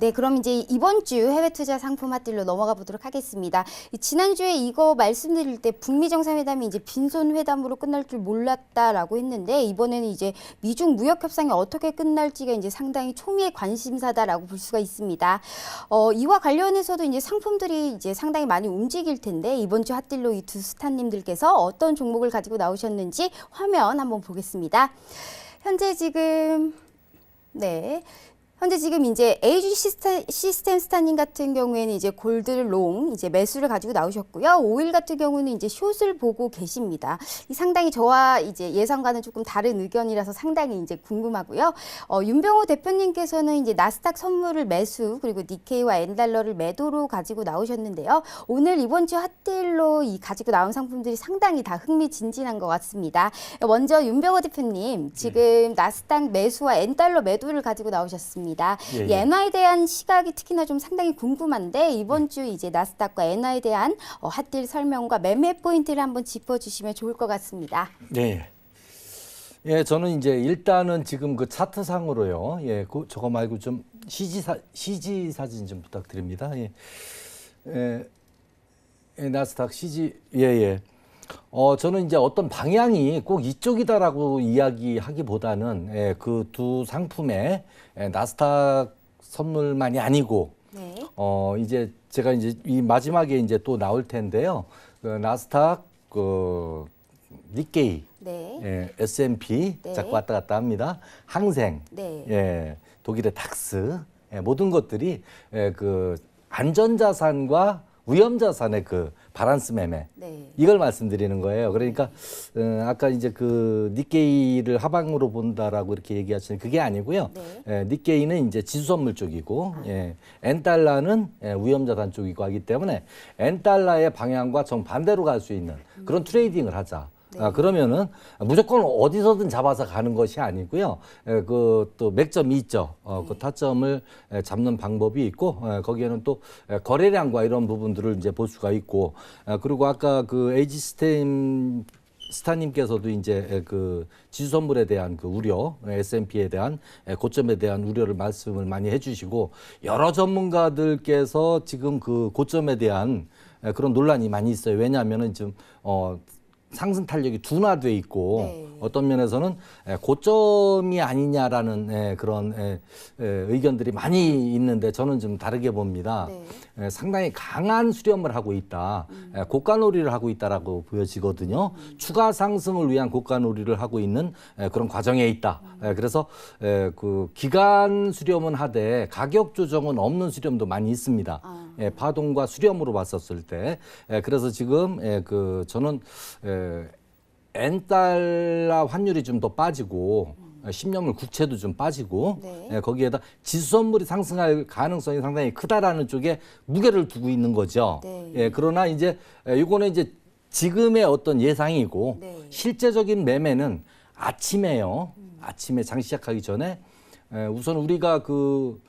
네, 그럼 이제 이번 주 해외 투자 상품 핫딜로 넘어가 보도록 하겠습니다. 이 지난주에 이거 말씀드릴 때 북미 정상회담이 이제 빈손 회담으로 끝날 줄 몰랐다라고 했는데 이번에는 이제 미중 무역 협상이 어떻게 끝날지가 이제 상당히 초미의 관심사다라고 볼 수가 있습니다. 어, 이와 관련해서도 이제 상품들이 이제 상당히 많이 움직일 텐데 이번 주 핫딜로 이 두 스타님들께서 어떤 종목을 가지고 나오셨는지 화면 한번 보겠습니다. 현재 지금 네. 현재 지금 이제 AG 시스템, 시스템 스타님 같은 경우에는 이제 골드를 롱 이제 매수를 가지고 나오셨고요. 오일 같은 경우는 이제 숏을 보고 계십니다. 이 상당히 저와 이제 예상과는 조금 다른 의견이라서 상당히 이제 궁금하고요. 어, 윤병호 대표님께서는 이제 나스닥 선물을 매수 그리고 니케이와 엔달러를 매도로 가지고 나오셨는데요. 오늘 이번 주 핫딜로 이 가지고 나온 상품들이 상당히 다 흥미진진한 것 같습니다. 먼저 윤병호 대표님 지금 나스닥 매수와 엔달러 매도를 가지고 나오셨습니다. 예, 이 예. 엔화에 대한 시각이 특히나 좀 상당히 궁금한데 이번 주 이제 나스닥과 엔화에 대한 어, 핫딜 설명과 매매 포인트를 한번 짚어주시면 좋을 것 같습니다. 네. 예, 저는 이제 일단은 지금 그 차트상으로요. 예, 그 저거 말고 좀 CG 사 CG 사진 좀 부탁드립니다. 예. 예, 예, 나스닥 CG 예, 예. 어, 저는 이제 어떤 방향이 꼭 이쪽이다라고 이야기하기보다는 예, 그두 상품의 예, 나스닥 선물만이 아니고 네. 어 이제 제가 이제 이 마지막에 이제 또 나올 텐데요. 그 나스닥 그 니케이 네. 예, S&P 네. 자꾸 왔다 갔다 합니다. 항생 네. 예, 독일의 닥스 예, 모든 것들이 예, 그 안전자산과 위험자 산의 그 바란스 매매 네. 이걸 말씀드리는 거예요. 그러니까 어, 아까 이제 그 니케이를 하방으로 본다라고 이렇게 얘기하시는 그게 아니고요. 네. 예, 니케이는 이제 지수 선물 쪽이고 예, 엔 달러는 예, 위험자산 쪽이고 하기 때문에 엔 달러의 방향과 정 반대로 갈 수 있는 그런 트레이딩을 하자. 아, 그러면은 무조건 어디서든 잡아서 가는 것이 아니고요. 에, 그또 맥점이 있죠. 어, 그 타점을 에, 잡는 방법이 있고 에, 거기에는 또 에, 거래량과 이런 부분들을 이제 볼 수가 있고 아, 그리고 아까 그 에이지 스템 스타님께서도 이제 에, 그 지수 선물에 대한 그 우려, S&P에 대한 에, 고점에 대한 우려를 말씀을 많이 해주시고 여러 전문가들께서 지금 그 고점에 대한 에, 그런 논란이 많이 있어요. 왜냐하면은 지금 어 상승 탄력이 둔화돼 있고 네. 어떤 면에서는 에, 고점이 아니냐라는 에, 그런 에, 에, 의견들이 많이 있는데 저는 좀 다르게 봅니다. 네. 에, 상당히 강한 수렴을 하고 있다. 에, 고가놀이를 하고 있다라고 보여지거든요. 추가 상승을 위한 고가놀이를 하고 있는 에, 그런 과정에 있다. 에, 그래서 에, 그 기간 수렴은 하되 가격 조정은 없는 수렴도 많이 있습니다. 아. 예, 파동과 수렴으로 봤었을 때. 예, 그래서 지금 예, 그 저는 예, 엔달러 환율이 좀 더 빠지고 예, 10년물 국채도 좀 빠지고 네. 예, 거기에다 지수 선물이 상승할 가능성이 상당히 크다라는 쪽에 무게를 두고 있는 거죠. 네. 예, 그러나 이제 예, 이거는 이제 지금의 어떤 예상이고 네. 실제적인 매매는 아침에요. 아침에 장 시작하기 전에 에, 우선 우리가 그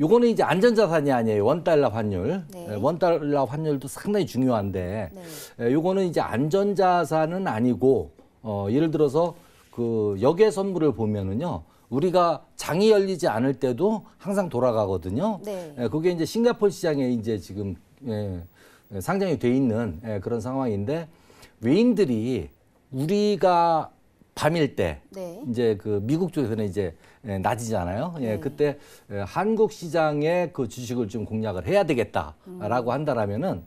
요거는 이제 안전자산이 아니에요. 원달러 환율. 네. 에, 원달러 환율도 상당히 중요한데 네. 에, 요거는 이제 안전자산은 아니고 어 예를 들어서 그 역외 선물을 보면은요. 우리가 장이 열리지 않을 때도 항상 돌아가거든요. 네. 예, 그게 이제 싱가포르 시장에 이제 지금 예, 예, 상장이 돼 있는 예, 그런 상황인데 외인들이 우리가 밤일 때 네. 이제 그 미국 쪽에서는 이제 예, 낮이잖아요. 예, 네. 그때 예, 한국 시장의 그 주식을 좀 공략을 해야 되겠다라고 한다라면은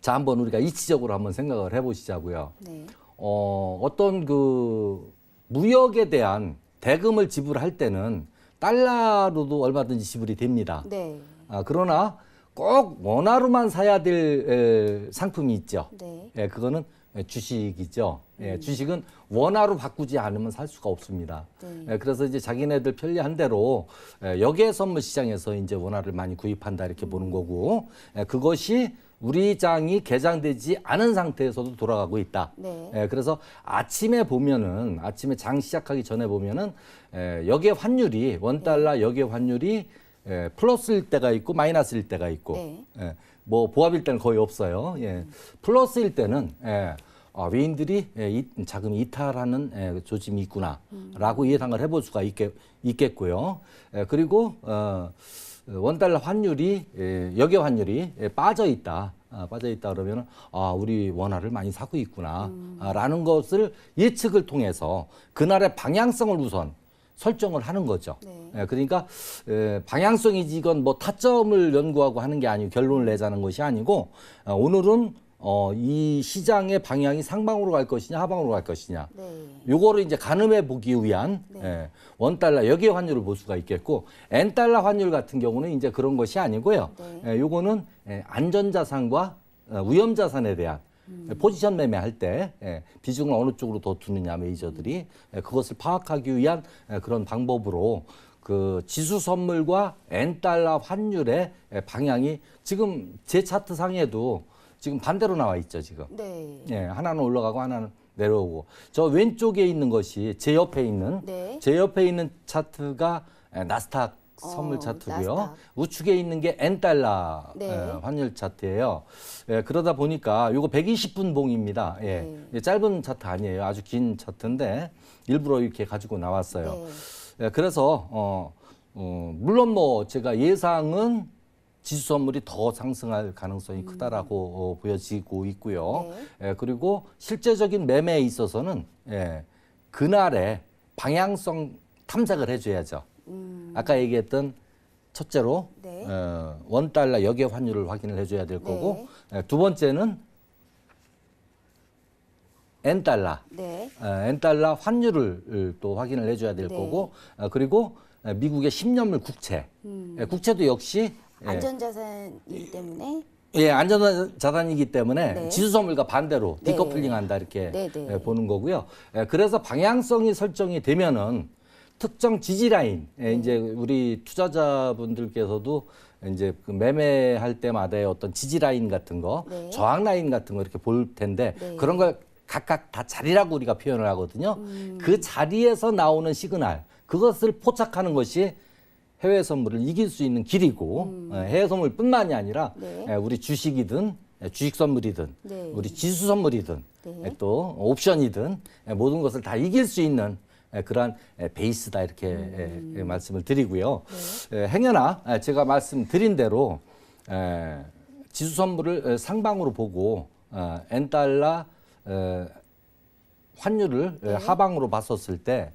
자 한번 우리가 이치적으로 한번 생각을 해보시자고요. 네. 어, 어떤 그 무역에 대한 대금을 지불할 때는 달러로도 얼마든지 지불이 됩니다. 네. 아, 그러나 꼭 원화로만 사야 될 에, 상품이 있죠. 네. 예, 그거는 예, 주식이죠. 예, 주식은 원화로 바꾸지 않으면 살 수가 없습니다. 네. 예, 그래서 이제 자기네들 편리한 대로 예, 여기에 선물 시장에서 이제 원화를 많이 구입한다 이렇게 보는 거고 예, 그것이 우리 장이 개장되지 않은 상태에서도 돌아가고 있다. 네. 예, 그래서 아침에 보면은 아침에 장 시작하기 전에 보면은 예, 역의 환율이 원 달러 역의 환율이 예, 플러스일 때가 있고 마이너스일 때가 있고 네. 예, 뭐 보합일 때는 거의 없어요. 예, 플러스일 때는 예, 아, 외인들이 예, 이, 자금 이탈하는 예, 조짐이 있구나라고 예상을 해볼 수가 있겠, 있겠고요. 예, 그리고 어, 원달러 환율이 예, 역의 환율이 예, 빠져 있다. 아, 빠져 있다 그러면은 아 우리 원화를 많이 사고 있구나라는 것을 예측을 통해서 그날의 방향성을 우선 설정을 하는 거죠. 네. 예, 그러니까 에, 방향성이지 이건 뭐 타점을 연구하고 하는 게 아니고 결론을 내자는 것이 아니고 어, 오늘은 어, 이 시장의 방향이 상방으로 갈 것이냐 하방으로 갈 것이냐 네. 요거를 이제 가늠해 보기 위한 네. 예, 원 달러 여기의 환율을 볼 수가 있겠고 엔 달러 환율 같은 경우는 이제 그런 것이 아니고요. 네. 예, 요거는 예, 안전자산과 어, 위험자산에 대한 음. 예, 포지션 매매할 때 예, 비중을 어느 쪽으로 더 두느냐 메이저들이 예, 그것을 파악하기 위한 예, 그런 방법으로 그 지수 선물과 엔 달러 환율의 예, 방향이 지금 제 차트 상에도 지금 반대로 나와 있죠 지금. 네. 예, 하나는 올라가고 하나는 내려오고 저 왼쪽에 있는 것이 제 옆에 있는 네. 제 옆에 있는 차트가 에, 나스닥 어, 선물 차트고요. 나스닥. 우측에 있는 게 N 달러 네. 에, 환율 차트예요. 예, 그러다 보니까 요거 120분 봉입니다. 예, 네. 예, 짧은 차트 아니에요. 아주 긴 차트인데 일부러 이렇게 가지고 나왔어요. 네. 예, 그래서 어, 어, 물론 뭐 제가 예상은 지수 선물이 더 상승할 가능성이 크다라고 어, 보여지고 있고요. 예, 그리고 실제적인 매매에 있어서는 예, 그날의 방향성 탐색을 해줘야죠. 아까 얘기했던 첫째로 네. 어, 원 달러 역의 환율을 확인을 해줘야 될 거고 네. 예, 두 번째는 엔 달러 네. 어, 엔 달러 환율을 또 확인을 해줘야 될 네. 거고 어, 그리고 어, 미국의 10년물 국채 예, 국채도 역시 예, 안전자산이기 때문에 예, 안전 자산이기 때문에 네. 지수 선물과 반대로 네. 디커플링한다 이렇게 네, 네. 예, 보는 거고요. 예, 그래서 방향성이 설정이 되면은 특정 지지 라인, 네. 예, 이제 우리 투자자분들께서도 이제 그 매매할 때마다의 어떤 지지 라인 같은 거, 네. 저항 라인 같은 거 이렇게 볼 텐데 네. 그런 걸 각각 다 자리라고 우리가 표현을 하거든요. 음. 그 자리에서 나오는 시그널, 그것을 포착하는 것이 해외 선물을 이길 수 있는 길이고 예, 해외 선물뿐만이 아니라 음. 네. 예, 우리 주식이든 예, 주식 선물이든 네. 우리 지수 선물이든 네. 예, 또 옵션이든 예, 모든 것을 다 이길 수 있는 예, 그러한 예, 베이스다 이렇게 음. 말씀을 드리고요. 네. 예, 행여나 예, 제가 말씀드린 대로 예, 지수 선물을 예, 상방으로 보고 어, 엔 달러 에, 환율을 예, 하방으로 봤었을 때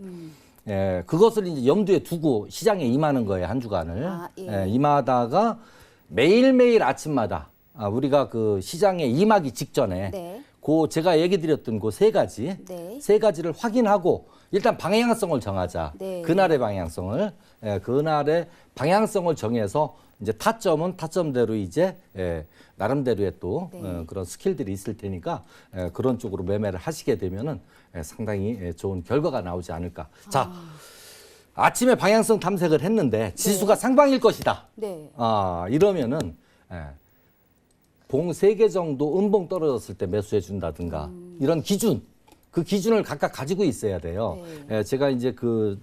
예, 그것을 이제 염두에 두고 시장에 임하는 거예요 한 주간을 아, 예. 예, 임하다가 매일매일 아침마다 아, 우리가 그 시장에 임하기 직전에 네. 그 제가 얘기 드렸던 그 세 가지 네. 세 가지를 확인하고 일단 방향성을 정하자. 네. 그날의 방향성을 예, 그날의 방향성을 정해서 이제 타점은 타점대로 이제 예, 나름대로의 또 네. 어, 그런 스킬들이 있을 테니까 예, 그런 쪽으로 매매를 하시게 되면은 예, 상당히 예, 좋은 결과가 나오지 않을까. 자, 아 침에 방향성 탐색을 했는데 지수가 상방일 것이다. 네. 아 이러면은 예, 봉세 개 정도 음봉 떨어졌을 때 매수해 준다든가 이런 기준 그 기준을 각각 가지고 있어야 돼요. 예, 제가 이제 그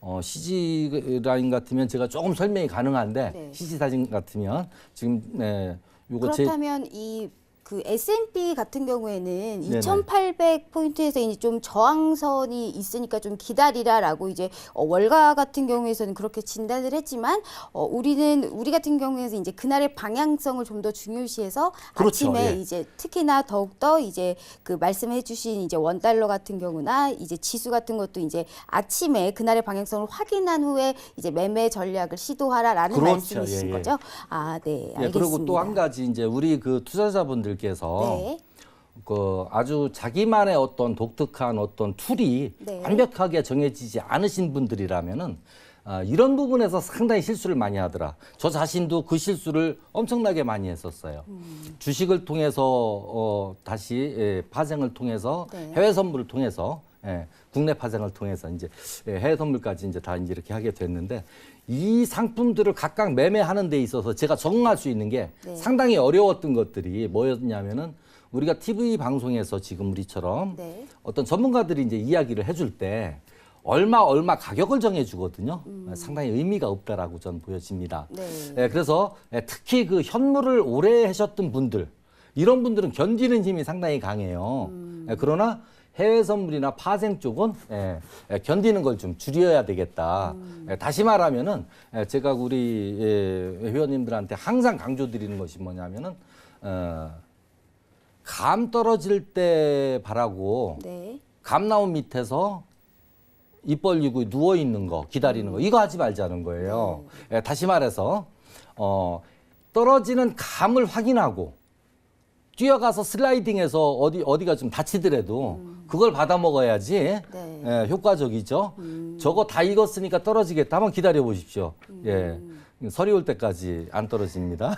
어, CG 라인 같으면 제가 조금 설명이 가능한데 네. CG 사진 같으면 지금 예, 요거 제 그렇다면 이 그 S&P 같은 경우에는 네네. 2,800 포인트에서 이제 좀 저항선이 있으니까 좀 기다리라라고 이제 어, 월가 같은 경우에서는 그렇게 진단을 했지만 어, 우리는 우리 같은 경우에서 이제 그날의 방향성을 좀 더 중요시해서 그렇죠. 아침에 예. 이제 특히나 더욱 더 이제 그 말씀해주신 이제 원 달러 같은 경우나 이제 지수 같은 것도 이제 아침에 그날의 방향성을 확인한 후에 이제 매매 전략을 시도하라라는 그렇죠. 말씀이신 예, 예. 거죠? 아, 네, 알겠습니다. 예, 그리고 또 한 가지 이제 우리 그 투자자분들 께서 네. 그 아주 자기만의 어떤 독특한 어떤 툴이 네. 완벽하게 정해지지 않으신 분들이라면은 아, 이런 부분에서 상당히 실수를 많이 하더라. 저 자신도 그 실수를 엄청나게 많이 했었어요. 주식을 통해서 어, 다시 예, 파생을 통해서 네. 해외 선물을 통해서 예, 국내 파생을 통해서 이제 예, 해외 선물까지 이제 다 이제 이렇게 하게 됐는데 이 상품들을 각각 매매하는 데 있어서 제가 적응할 수 있는 게 네. 상당히 어려웠던 것들이 뭐였냐면은 우리가 TV 방송에서 지금 우리처럼 네. 어떤 전문가들이 이제 이야기를 해줄 때 얼마 얼마 가격을 정해주거든요. 상당히 의미가 없다라고 저는 보여집니다. 네. 예, 그래서 예, 특히 그 현물을 오래 하셨던 분들 이런 분들은 견디는 힘이 상당히 강해요. 예, 그러나 해외 선물이나 파생 쪽은 예, 예, 견디는 걸 좀 줄여야 되겠다. 예, 다시 말하면은 예, 제가 우리 예, 회원님들한테 항상 강조드리는 것이 뭐냐면은 어, 감 떨어질 때 바라고 네. 감 나온 밑에서 입 벌리고 누워 있는 거 기다리는 거 이거 하지 말자는 거예요. 예, 다시 말해서 어, 떨어지는 감을 확인하고 뛰어가서 슬라이딩해서 어디 어디가 좀 다치더라도 그걸 받아 먹어야지 네. 예, 효과적이죠. 저거 다 익었으니까 떨어지겠다. 한번 기다려 보십시오. 예. 서리 올 때까지 안 떨어집니다.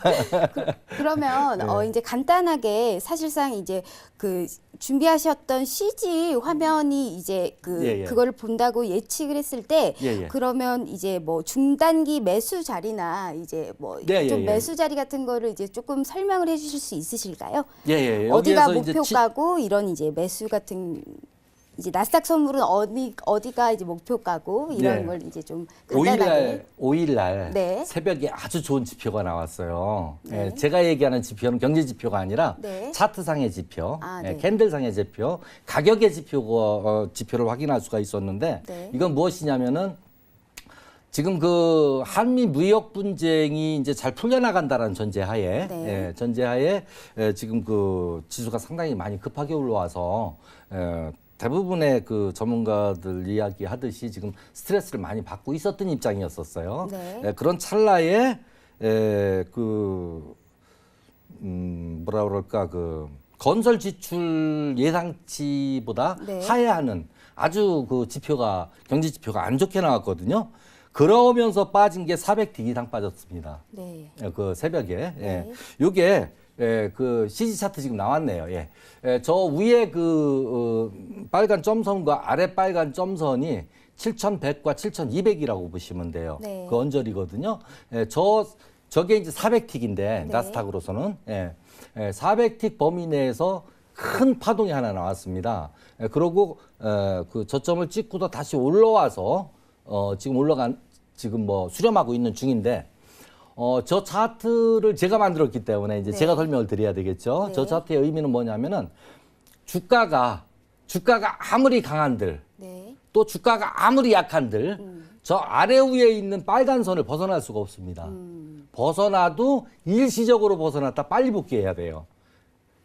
그 러면 네. 어 이제 간단하게 사실상 이제 그 준비하셨던 CG 화면이 이제 그 예, 예. 그거를 본다고 예측을 했을 때 예, 예. 그러면 이제 뭐 중단기 매수 자리나 이제 뭐좀 네, 예, 예. 매수 자리 같은 거를 이제 조금 설명을 해주실 수 있으실까요? 예, 예. 어디가 이제 목표가고 이런 이제 매수 같은 이제 나스닥 선물은 어디 어디가 이제 목표가고 이런 네. 걸 이제 좀 5일날 간단하게 5일 날 네. 새벽에 아주 좋은 지표가 나왔어요. 네. 예, 제가 얘기하는 지표는 경제 지표가 아니라 네. 차트상의 지표, 아, 예, 네. 캔들상의 지표, 가격의 지표가 어, 지표를 확인할 수가 있었는데 네. 이건 무엇이냐면은 지금 그 한미 무역 분쟁이 이제 잘 풀려나간다라는 전제하에 네. 예, 전제하에 예, 지금 그 지수가 상당히 많이 급하게 올라와서 예, 대부분의 그 전문가들 이야기하듯이 지금 스트레스를 많이 받고 있었던 입장이었었어요. 네. 예, 그런 찰나에 에, 그 음, 뭐라 그럴까 그 건설 지출 예상치보다 네. 하회하는 아주 그 지표가 경제 지표가 안 좋게 나왔거든요. 그러면서 빠진 게 400틱 이상 빠졌습니다. 네. 예, 그 새벽에. 예. 네. 요게 예, 그 CG 차트 지금 나왔네요. 예. 예, 저 위에 그 어, 빨간 점선과 아래 빨간 점선이 7,100과 7,200이라고 보시면 돼요. 네. 그 언저리거든요. 예, 저 저게 이제 400틱인데 나스닥으로서는 예. 예, 400틱 범위 내에서 큰 파동이 하나 나왔습니다. 예, 그러고 어, 그 저점을 찍고도 다시 올라와서 어, 지금 올라간 지금 뭐 수렴하고 있는 중인데 어, 저 차트를 제가 만들었기 때문에 이제 네. 제가 설명을 드려야 되겠죠. 네. 저 차트의 의미는 뭐냐면은 주가가 주가가 아무리 강한들 네. 또 주가가 아무리 약한들 저 아래 위에 있는 빨간 선을 벗어날 수가 없습니다. 벗어나도 일시적으로 벗어났다 빨리 복귀해야 돼요.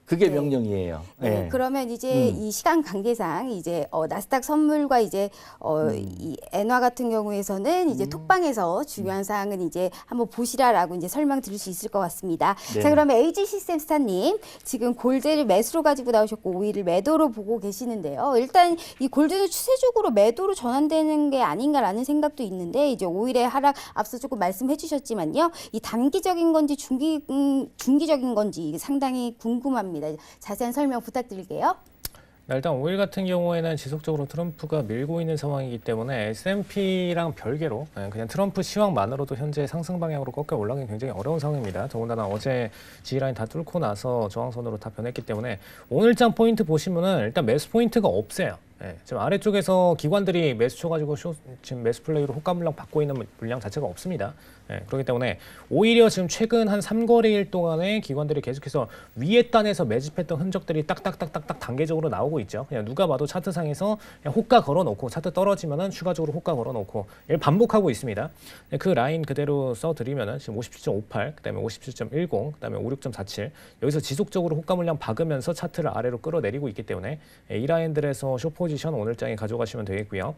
그게 네. 명령이에요. 네, 예. 그러면 이제 음. 이 시간 관계상 이제 어, 나스닥 선물과 이제 어, 음. 이 엔화 같은 경우에서는 이제 톡방에서 중요한 사항은 이제 한번 보시라라고 이제 설명 드릴 수 있을 것 같습니다. 네. 자, 그러면 AG 시스템스타님 지금 골드를 매수로 가지고 나오셨고 오일을 매도로 보고 계시는데요. 일단 이 골드는 추세적으로 매도로 전환되는 게 아닌가라는 생각도 있는데 이제 오일의 하락 앞서 조금 말씀해 주셨지만요. 이 단기적인 건지 중기 음, 중기적인 건지 상당히 궁금합니다. 자세한 설명 부탁드릴게요. 네, 일단 오일 같은 경우에는 지속적으로 트럼프가 밀고 있는 상황이기 때문에 S&P랑 별개로 예, 그냥 트럼프 시황만으로도 현재 상승 방향으로 꺾여 올라가기 굉장히 어려운 상황입니다. 더군다나 어제 지라인 다 뚫고 나서 저항선으로 다 변했기 때문에 오늘장 포인트 보시면은 일단 매수 포인트가 없어요. 예, 지금 아래쪽에서 기관들이 매수 쳐가지고 쇼, 지금 매수 플레이로 호가 물량 받고 있는 물량 자체가 없습니다. 예, 그렇기 때문에 오히려 지금 최근 한 3거래일 동안에 기관들이 계속해서 위에 단에서 매집했던 흔적들이 딱딱딱딱딱 단계적으로 나오고 있죠. 그냥 누가 봐도 차트상에서 그냥 호가 걸어놓고 차트 떨어지면은 추가적으로 호가 걸어놓고 반복하고 있습니다. 예, 그 라인 그대로 써드리면은 지금 57.58, 그다음에 57.10, 그다음에 56.47 여기서 지속적으로 호가 물량 박으면서 차트를 아래로 끌어내리고 있기 때문에 예, 이 라인들에서 쇼 포지션 오늘장에 가져가시면 되겠고요.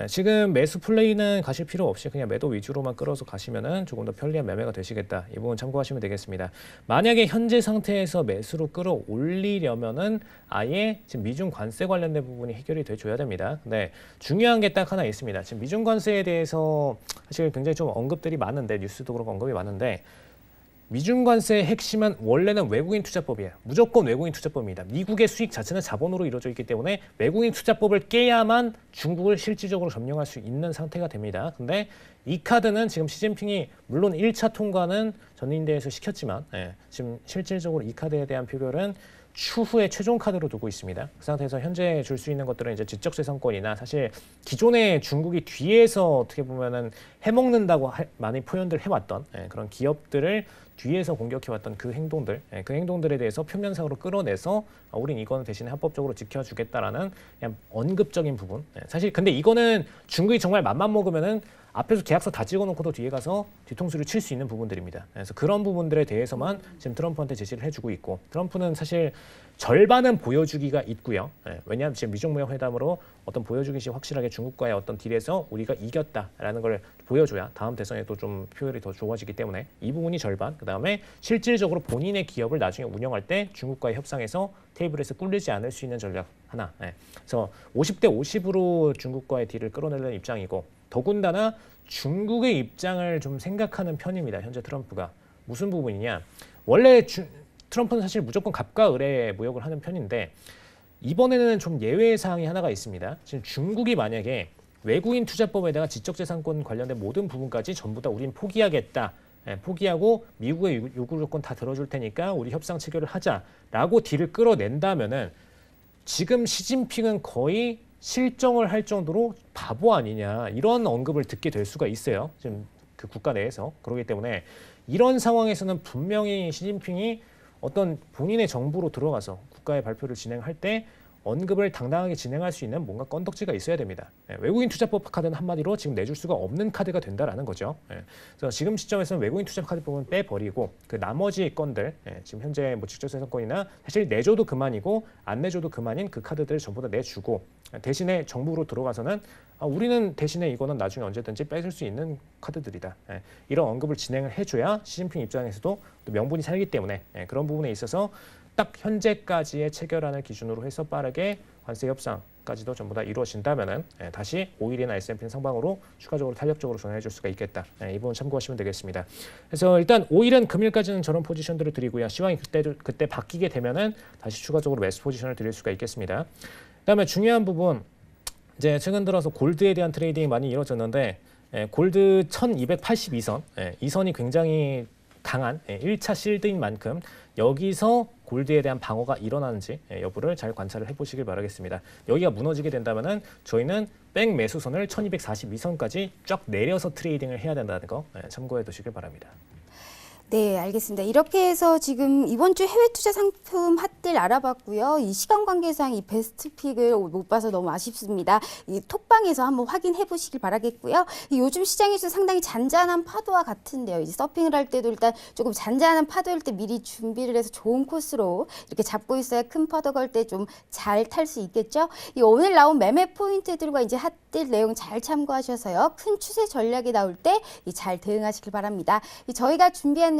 예, 지금 매수 플레이는 가실 필요 없이 그냥 매도 위주로만 끌어서 가시면은 조금 더 편리한 매매가 되시겠다. 이 부분 참고하시면 되겠습니다. 만약에 현재 상태에서 매수로 끌어올리려면은 아예 지금 미중 관세 관련된 부분이 해결이 돼줘야 됩니다. 근데 중요한 게 딱 하나 있습니다. 지금 미중 관세에 대해서 사실 굉장히 좀 언급들이 많은데 뉴스도 그렇고 언급이 많은데 미중 관세의 핵심은 원래는 외국인 투자법이에요. 무조건 외국인 투자법입니다. 미국의 수익 자체는 자본으로 이루어져 있기 때문에 외국인 투자법을 깨야만 중국을 실질적으로 점령할 수 있는 상태가 됩니다. 근데 이 카드는 지금 시진핑이 물론 1차 통과는 전인대에서 시켰지만 예, 지금 실질적으로 이 카드에 대한 표결은 추후에 최종 카드로 두고 있습니다. 그 상태에서 현재 줄 수 있는 것들은 이제 지적재산권이나 사실 기존에 중국이 뒤에서 어떻게 보면은 해먹는다고 할- 많이 표현들 해왔던 예, 그런 기업들을 뒤에서 공격해왔던 그 행동들, 예, 그 행동들에 대해서 표면상으로 끌어내서 아, 우린 이거는 대신에 합법적으로 지켜주겠다라는 그냥 언급적인 부분. 예, 사실 근데 이거는 중국이 정말 맘만 먹으면은 앞에서 계약서 다 찍어놓고도 뒤에 가서 뒤통수를 칠 수 있는 부분들입니다. 그래서 그런 부분들에 대해서만 지금 트럼프한테 제시를 해주고 있고 트럼프는 사실 절반은 보여주기가 있고요. 예, 왜냐하면 지금 미중무역 회담으로 어떤 보여주기식 확실하게 중국과의 어떤 딜에서 우리가 이겼다라는 걸 보여줘야 다음 대선에도 좀 표현이 더 좋아지기 때문에 이 부분이 절반. 그 다음에 실질적으로 본인의 기업을 나중에 운영할 때 중국과의 협상에서 테이블에서 꿀리지 않을 수 있는 전략 하나. 예. 그래서 50대 50으로 중국과의 딜을 끌어내는 입장이고 더군다나 중국의 입장을 좀 생각하는 편입니다. 현재 트럼프가 무슨 부분이냐? 원래 주, 트럼프는 사실 무조건 갑과 을의 무역을 하는 편인데 이번에는 좀 예외 사항이 하나가 있습니다. 지금 중국이 만약에 외국인 투자법에다가 지적재산권 관련된 모든 부분까지 전부 다 우린 포기하겠다. 예, 포기하고 미국의 요- 요구 조건 다 들어줄 테니까 우리 협상 체결을 하자라고 딜을 끌어낸다면은 지금 시진핑은 거의 실정을 할 정도로 바보 아니냐 이런 언급을 듣게 될 수가 있어요. 지금 그 국가 내에서 그렇기 때문에 이런 상황에서는 분명히 시진핑이 어떤 본인의 정부로 들어가서 국가의 발표를 진행할 때 언급을 당당하게 진행할 수 있는 뭔가 건덕지가 있어야 됩니다. 예, 외국인 투자법 카드는 한마디로 지금 내줄 수가 없는 카드가 된다라는 거죠. 예, 그래서 지금 시점에서는 외국인 투자 카드법은 빼버리고 그 나머지 건들 예, 지금 현재 뭐 직접재산권이나 사실 내줘도 그만이고 안 내줘도 그만인 그 카드들을 전부 다 내주고 대신에 정부로 들어가서는 아, 우리는 대신에 이거는 나중에 언제든지 뺏을 수 있는 카드들이다. 예, 이런 언급을 진행을 해줘야 시진핑 입장에서도 또 명분이 살기 때문에 예, 그런 부분에 있어서 딱 현재까지의 체결안을 기준으로 해서 빠르게 관세 협상까지도 전부 다 이루어진다면은 예, 다시 5일이나 S&P는 상방으로 추가적으로 탄력적으로 전환해 줄 수가 있겠다. 예, 이 부분 참고하시면 되겠습니다. 그래서 일단 5일은 금일까지는 저런 포지션들을 드리고요. 시황이 그때 그때 바뀌게 되면은 다시 추가적으로 매수 포지션을 드릴 수가 있겠습니다. 그다음에 중요한 부분 이제 최근 들어서 골드에 대한 트레이딩이 많이 이루어졌는데 예, 골드 1282선 예, 이 선이 굉장히 강한 예, 1차 실드인 만큼 여기서 골드에 대한 방어가 일어나는지 예, 여부를 잘 관찰을 해보시길 바라겠습니다. 여기가 무너지게 된다면은 저희는 백 매수선을 1242선까지 쫙 내려서 트레이딩을 해야 된다는 거 예, 참고해 두시길 바랍니다. 네, 알겠습니다. 이렇게 해서 지금 이번 주 해외 투자 상품 핫딜 알아봤고요. 이 시간 관계상 이 베스트 픽을 못 봐서 너무 아쉽습니다. 이 톡방에서 한번 확인해 보시길 바라겠고요. 이 요즘 시장에서 상당히 잔잔한 파도와 같은데요. 이제 서핑을 할 때도 일단 조금 잔잔한 파도일 때 미리 준비를 해서 좋은 코스로 이렇게 잡고 있어야 큰 파도 걸 때 좀 잘 탈 수 있겠죠. 이 오늘 나온 매매 포인트들과 이제 핫딜 내용 잘 참고하셔서요. 큰 추세 전략이 나올 때 잘 대응하시길 바랍니다. 이 저희가 준비한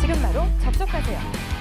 지금 바로 접속하세요.